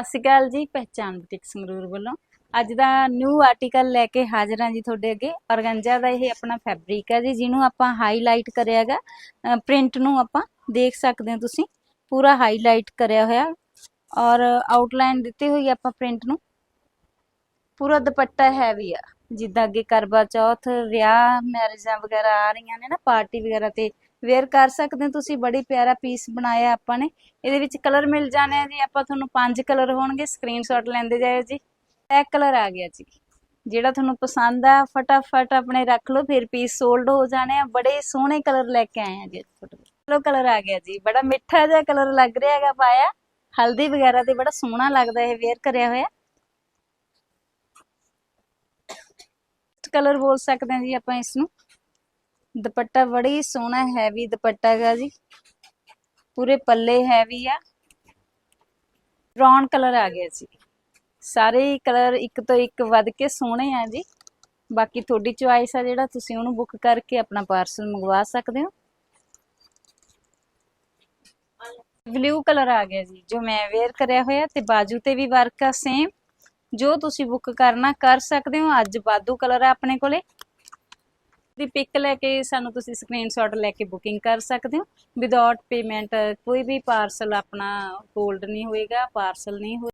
ਸਤਿ ਸ਼੍ਰੀ ਅਕਾਲ ਜੀ ਪਹਿਚਾਨ ਬੁਟੀਕ ਸੰਗਰੂਰ ਵੱਲੋਂ। ਅੱਜ ਦਾ ਨਿਊ ਆਰਟੀਕਲ ਲੈ ਕੇ ਹਾਜ਼ਰ ਹਾਂ ਜੀ ਤੁਹਾਡੇ ਅੱਗੇ। ਔਰਗੰਜਾ ਦਾ ਇਹ ਆਪਣਾ ਫੈਬਰਿਕ ਹੈ ਜੀ, ਜਿਹਨੂੰ ਆਪਾਂ ਹਾਈਲਾਈਟ ਕਰਿਆਗਾ ਪ੍ਰਿੰਟ ਨੂੰ ਆਪਾਂ ਦੇਖ ਸਕਦੇ ਹੋ ਤੁਸੀਂ। ਪੂਰਾ ਹਾਈਲਾਈਟ ਕਰਿਆ ਹੋਇਆ। ਔਰ ਆਊਟਲਾਈਨ ਦਿੱਤੀ ਹੋਈ ਆਪਾਂ ਪ੍ਰਿੰਟ ਨੂੰ। ਪੂਰਾ ਦੁਪੱਟਾ ਹੈਵੀ ਆ। ਜਿੱਦਾਂ ਅੱਗੇ ਕਰਵਾ ਚੌਥ ਵਿਆਹ ਮੈਰਿਜਾਂ ਵਗੈਰਾ ਆ ਰਹੀਆਂ ਨੇ ਨਾ ਪਾਰਟੀ ਵਗੈਰਾ ਤੇ ਵੇਅਰ ਕਰ ਸਕਦੇ ਹੋ ਤੁਸੀਂ, ਬੜੀ ਪਿਆਰਾ ਪੀਸ ਬਣਾਇਆ ਆਪਾਂ ਨੇ। ਇਹਦੇ ਵਿੱਚ ਕਲਰ ਮਿਲ ਜਾਣੇ ਆ ਜੀ, ਆਪਾਂ ਤੁਹਾਨੂੰ ਪੰਜ ਕਲਰ ਹੋਣਗੇ ਸਕਰੀਨਸ਼ਾਟ ਲੈਂਦੇ ਜਾਇਓ ਜੀ। ਇਹ ਕਲਰ ਆ ਗਿਆ ਜੀ। ਜਿਹੜਾ ਤੁਹਾਨੂੰ ਪਸੰਦ ਆ, ਫਟਾਫਟ ਆਪਣੇ ਰੱਖ ਲਓ, ਫਿਰ ਪੀਸ ਸੋਲਡ ਹੋ ਜਾਣੇ ਆ। ਬੜੇ ਸੋਹਣੇ ਕਲਰ ਲੈ ਕੇ ਆਏ ਆ ਜੀ ਚਲੋ ਕਲਰ ਆ ਗਿਆ ਜੀ। ਬੜਾ ਮਿੱਠਾ ਜਿਹਾ ਕਲਰ ਲੱਗ ਰਿਹਾ ਹੈਗਾ ਪਾਇਆ। ਹਲਦੀ ਵਗੈਰਾ ਤੇ ਬੜਾ ਸੋਹਣਾ ਲੱਗਦਾ ਇਹ ਵੇਅਰ ਕਰਿਆ ਹੋਇਆ। ਕਲਰ ਬੋਲ ਸਕਦੇ ਹਾਂ ਜੀ ਆਪਾਂ ਇਸ ਨੂੰ ਦੁਪੱਟਾ ਬੜੀ ਸੋਹਣਾ ਹੈਵੀ ਦੁਪੱਟਾ ਹੈਗਾ ਜੀ। ਪੂਰੇ ਪੱਲੇ ਹੈਵੀ ਆ। ਬ੍ਰਾਊਨ ਕਲਰ ਆ ਗਿਆ ਜੀ। ਸਾਰੇ ਕਲਰ ਇੱਕ ਤੋਂ ਇੱਕ ਵੱਧ ਕੇ ਸੋਹਣੇ ਆ ਜੀ। ਬਾਕੀ ਤੁਹਾਡੀ ਚੁਆਇਸ ਆ ਜਿਹੜਾ, ਤੁਸੀਂ ਉਹਨੂੰ ਬੁੱਕ ਕਰਕੇ ਆਪਣਾ ਪਾਰਸਲ ਮੰਗਵਾ ਸਕਦੇ ਹੋ। ਬਲੂ ਕਲਰ ਆ ਗਿਆ ਜੀ, ਜੋ ਮੈਂ ਵੇਅਰ ਕਰਿਆ ਹੋਇਆ ਤੇ ਬਾਜੂ ਤੇ ਵੀ ਵਰਕ ਆ ਸੇਮ ਜੋ ਤੁਸੀਂ ਬੁੱਕ ਕਰਨਾ, ਕਰ ਸਕਦੇ ਹੋ। ਅੱਜ ਬਾਦੂ ਕਲਰ ਆ ਆਪਣੇ ਕੋਲੇ। ਦੀ ਪਿਕ ਲੈ ਕੇ ਸਾਨੂੰ ਤੁਸੀਂ ਸਕਰੀਨਸ਼ਾਟ ਲੈ ਕੇ ਬੁਕਿੰਗ ਕਰ ਸਕਦੇ ਹੋ। ਵਿਦਆਊਟ ਪੇਮੈਂਟ ਕੋਈ ਵੀ ਪਾਰਸਲ ਆਪਣਾ ਹੋਲਡ ਨਹੀਂ ਹੋਏਗਾ ਪਾਰਸਲ ਨਹੀਂ ਹੋ